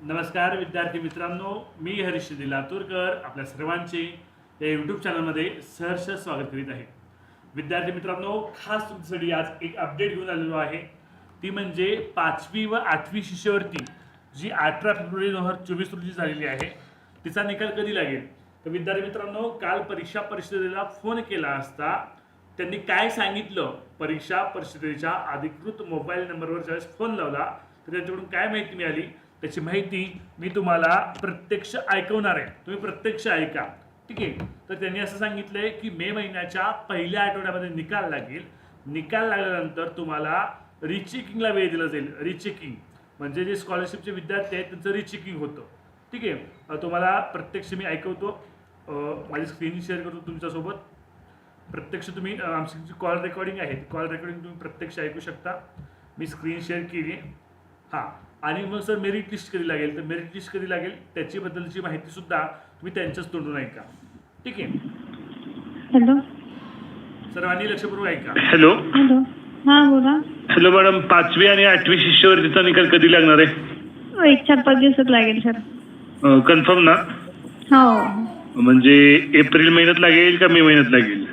नमस्कार विद्यार्थी मित्रांनो. मी हरीश लातूरकर आपल्या सर्वांचे या यूट्यूब चॅनलमध्ये सहर्ष स्वागत करीत आहे. विद्यार्थी मित्रांनो खास तुमच्यासाठी आज एक अपडेट घेऊन आलेलो आहे. ती म्हणजे पाचवी व आठवी शिष्यवृत्ती जी अठरा फेब्रुवारी दोन हजार चोवीस रोजी झालेली आहे. तिचा निकाल कधी लागेल? तर विद्यार्थी मित्रांनो काल परीक्षा परिषदेला फोन केला असता त्यांनी काय सांगितलं? परीक्षा परिषदेच्या अधिकृत मोबाईल नंबरवर ज्यावेळेस फोन लावला तर त्यांच्याकडून काय माहिती मिळाली? त्याची माहिती मी तुम्हाला प्रत्यक्ष ऐकवणार आहे. तुम्ही प्रत्यक्ष ऐका. ठीक आहे? तर त्यांनी असं सांगितलं आहे की मे महिन्याच्या पहिल्या आठवड्यामध्ये निकाल लागेल. निकाल लागल्यानंतर तुम्हाला रिचेकिंगला वेळ दिला जाईल. रिचेकिंग म्हणजे जे स्कॉलरशिपचे विद्यार्थी आहेत त्यांचं रिचेकिंग होतं. ठीक आहे? तुम्हाला प्रत्यक्ष मी ऐकवतो. माझी स्क्रीन शेअर करतो तुमच्यासोबत. प्रत्यक्ष तुम्ही आमची कॉल रेकॉर्डिंग आहे कॉल रेकॉर्डिंग तुम्ही प्रत्यक्ष ऐकू शकता. मी स्क्रीन शेअर केली हां. आणि मग सर मेरिट लिस्ट कधी लागेल? तर मेरिट लिस्ट कधी लागेल? त्याच्याबद्दलची माहिती सुद्धा तुम्ही त्यांच्याच तोंडून ऐका. ठीक आहे? हॅलो. सर्वांनी लक्षपूर्वक ऐका. हॅलो. हॅलो. हां बोला. Hello madam. पाचवी आणि आठवी शिष्यवृत्तीचा निकाल कधी लागणार आहे? हो, एक चार पाच दिवसात लागेल सर. कन्फर्म ना? हो. म्हणजे एप्रिल महिन्यात लागेल का मे महिन्यात लागेल?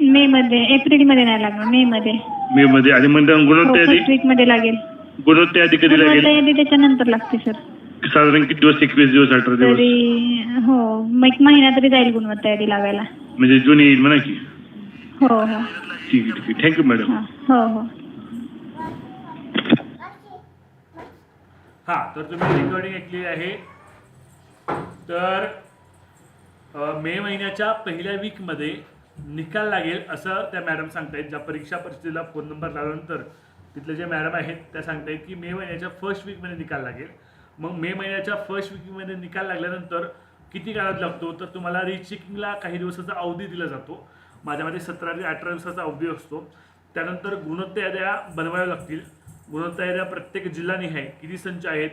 मे मध्ये. एप्रिलमध्ये नाही लागणार मे मध्ये. मे मध्ये. आणि मग हो गुणवत्ता वीकमध्ये लागेल. गुणवत्ता यादी कधी गुणवत्ता लागेल यादी त्याच्यानंतर लागते सर. साधारण किती दिवस एकवीस दिवस अठरा दिवस? तरी हो मग एक महिना तरी जाईल गुणवत्ता यादी लागायला. म्हणजे जून येईल म्हणा की? हो हो. ठीक आहे ठीक आहे. थँक्यू मॅडम हां हो हो. हां तर तुम्ही रेकॉर्डिंग ऐकली आहे. तर अ, मे महिन्याच्या पहिल्या वीकमध्ये निकाल लागेल असं त्या मॅडम सांगतायत. ज्या परीक्षा परिषदेला फोन नंबर लावल्यानंतर तिथले जे मॅडम आहेत त्या सांगतायत की मे महिन्याच्या फर्स्ट वीकमध्ये निकाल लागेल. मग मे महिन्याच्या फर्स्ट वीकमध्ये निकाल लागल्यानंतर किती काळात लागतो? तर तुम्हाला रिचेकिंगला काही दिवसाचा अवधी दिला जातो. माझ्यामध्ये सतरा ते अठरा दिवसाचा अवधी असतो. त्यानंतर गुणवत्ता याद्या बनवाव्या लागतील. गुणवत्ता याद्या प्रत्येक जिल्हानिहाय किती संच आहेत?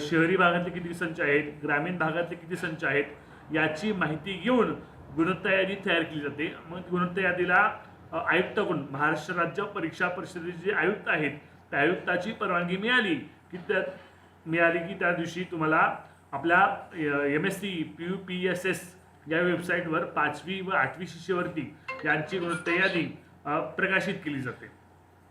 शहरी भागातले किती संच आहेत? ग्रामीण भागातले किती संच आहेत? याची माहिती घेऊन गुणवत्ता यादी तयार केली जाते. मग गुणवत्ता यादीला आयुक्ताकडून महाराष्ट्र राज्य परीक्षा परिषदेचे जे आयुक्त आहेत त्या आयुक्ताची परवानगी मिळाली की त्या मिळाली की त्या दिवशी तुम्हाला आपल्या M S C P U P S S या वेबसाईटवर पाचवी व आठवी शिष्यवृत्ती यांची गुणवत्ता यादी प्रकाशित केली जाते.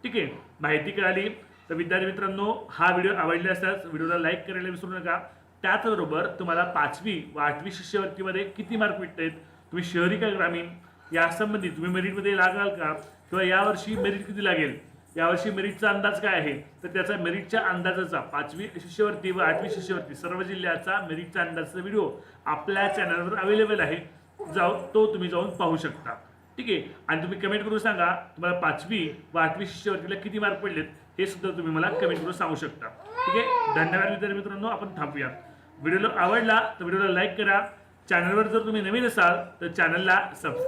ठीक आहे? माहिती कळाली? तर विद्यार्थी मित्रांनो हा व्हिडिओ आवडला असल्यास व्हिडिओला लाईक करायला विसरू नका. त्याचबरोबर तुम्हाला पाचवी व आठवी शिष्यवृत्तीमध्ये किती मार्क भेटत आहेत तुम्ही शहरी का ग्रामीण? या संबंधी तुम्ही मेरिटमध्ये लागाल का? किंवा यावर्षी मेरिट किती लागेल? यावर्षी मेरिटचा अंदाज काय आहे? तर त्याचा मेरिटच्या अंदाजाचा पाचवी शिष्यवृत्ती व आठवी शिष्यवृत्ती सर्व जिल्ह्याचा मेरिटचा अंदाजाचा व्हिडिओ आपल्या चॅनलवर अवेलेबल आहे. जाऊ तो तुम्ही जाऊन पाहू शकता. ठीक आहे? आणि तुम्ही कमेंट करून सांगा तुम्हाला पाचवी व आठवी शिष्यवृत्तीला किती मार्क पडलेत? हे सुद्धा तुम्ही मला कमेंट करून सांगू शकता. ठीक आहे? धन्यवाद विद्यार्थी मित्रांनो आपण थांबूया व्हिडिओला आवडला तर व्हिडिओला लाईक करा. चॅनलवर जर तुम्ही नवीन असाल तर चॅनलला सबस्क्राईब